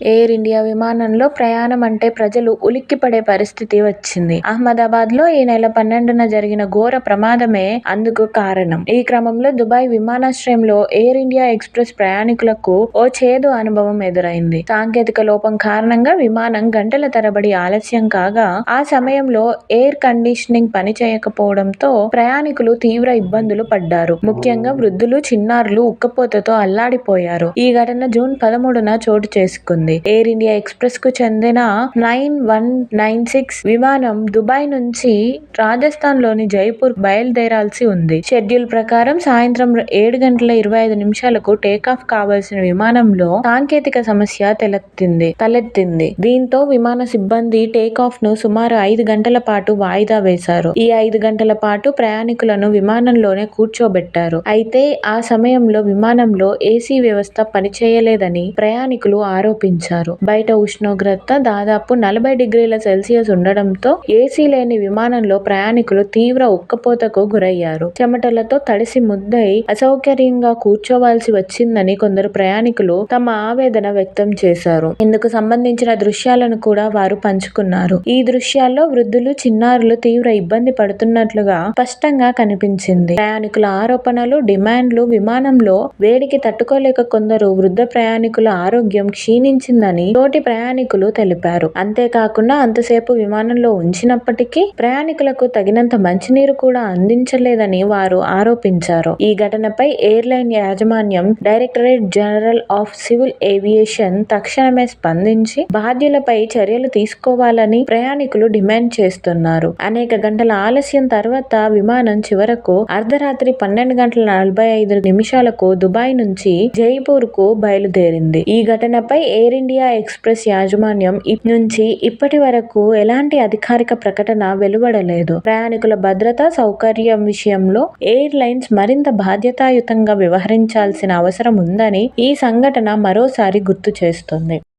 Air India విమానంలో ప్రయాణం అంటే ప్రజలు ఉలిక్కిపడే పరిస్థితి వచ్చింది. అహ్మదాబాద్లో ఈ నెల పన్నెండున జరిగిన ఘోర ప్రమాదమే అందుకు కారణం. ఈ క్రమంలో దుబాయ్ విమానాశ్రయంలో ఎయిర్ ఇండియా ఎక్స్ప్రెస్ ప్రయాణికులకు ఓ చేదు అనుభవం ఎదురైంది. సాంకేతిక లోపం కారణంగా విమానం గంటల తరబడి ఆలస్యం కాగా, ఆ సమయంలో ఎయిర్ కండిషనింగ్ పనిచేయకపోవడంతో ప్రయాణికులు తీవ్ర ఇబ్బందులు పడ్డారు. ముఖ్యంగా వృద్ధులు, చిన్నారులు ఉక్కపోతతో అల్లాడిపోయారు. ఈ ఘటన జూన్ పదమూడున చోటు చేసుకుంది. ఎయిర్ ఇండియా ఎక్స్ప్రెస్కు చెందిన నైన్ వన్ నైన్ సిక్స్ విమానం దుబాయ్ నుంచి రాజస్థాన్లోని జైపూర్ బయలుదేరాల్సి ఉంది. షెడ్యూల్ ప్రకారం సాయంత్రం ఏడు గంటల ఇరవై ఐదు నిమిషాలకు టేకాఫ్ కావాల్సిన విమానంలో సాంకేతిక సమస్య తెలెత్తింది తలెత్తింది దీంతో విమాన సిబ్బంది టేకాఫ్ను సుమారు ఐదు గంటల పాటు వాయిదా వేశారు. ఈ ఐదు గంటల పాటు ప్రయాణికులను విమానంలోనే కూర్చోబెట్టారు. అయితే ఆ సమయంలో విమానంలో ఏసీ వ్యవస్థ పనిచేయలేదని ప్రయాణికులు ఆరోపించారు. బయట ఉష్ణోగ్రత దాదాపు నలభై డిగ్రీల సెల్సియస్ ఉండడంతో ఏసీ లేని విమానంలో ప్రయాణికులు తీవ్ర ఉక్కపోతకు గురయ్యారు. చెమటలతో తడిసి ముద్దై అసౌకర్యంగా కూర్చోవాల్సి వచ్చిందని కొందరు ప్రయాణికులు తమ ఆవేదన వ్యక్తం చేశారు. ఇందుకు సంబంధించిన దృశ్యాలను కూడా వారు పంచుకున్నారు. ఈ దృశ్యాల్లో వృద్ధులు, చిన్నారులు తీవ్ర ఇబ్బంది పడుతున్నట్లుగా స్పష్టంగా కనిపించింది. ప్రయాణికుల ఆరోపణలు, డిమాండ్లు విమానంలో వేడికి తట్టుకోలేక కొందరు వృద్ధ ప్రయాణికుల ఆరోగ్యం క్షీణించి క్షీణించిందని తోటి ప్రయాణికులు తెలిపారు. అంతేకాకుండా అంతసేపు విమానంలో ఉంచినప్పటికీ ప్రయాణికులకు తగినంత మంచినీరు కూడా అందించలేదని వారు ఆరోపించారు. ఈ ఘటనపై ఎయిర్లైన్ యాజమాన్యం directorate general of civil aviation తక్షణమే స్పందించి బాధ్యులపై చర్యలు తీసుకోవాలని ప్రయాణికులు డిమాండ్ చేస్తున్నారు. అనేక గంటల ఆలస్యం తర్వాత విమానం చివరకు అర్ధరాత్రి పన్నెండు గంటల నలభై ఐదు నిమిషాలకు దుబాయ్ నుంచి జైపూర్కు బయలుదేరింది. ఈ ఘటనపై ఎయిర్ ఇండియా ఎక్స్ప్రెస్ యాజమాన్యం నుంచి ఇప్పటి వరకు ఎలాంటి అధికారిక ప్రకటన వెలువడలేదు. ప్రయాణికుల భద్రత, సౌకర్యం విషయంలో ఎయిర్ లైన్స్ మరింత బాధ్యతాయుతంగా వ్యవహరించాల్సిన అవసరం ఉందని ఈ సంఘటన మరోసారి గుర్తు చేస్తుంది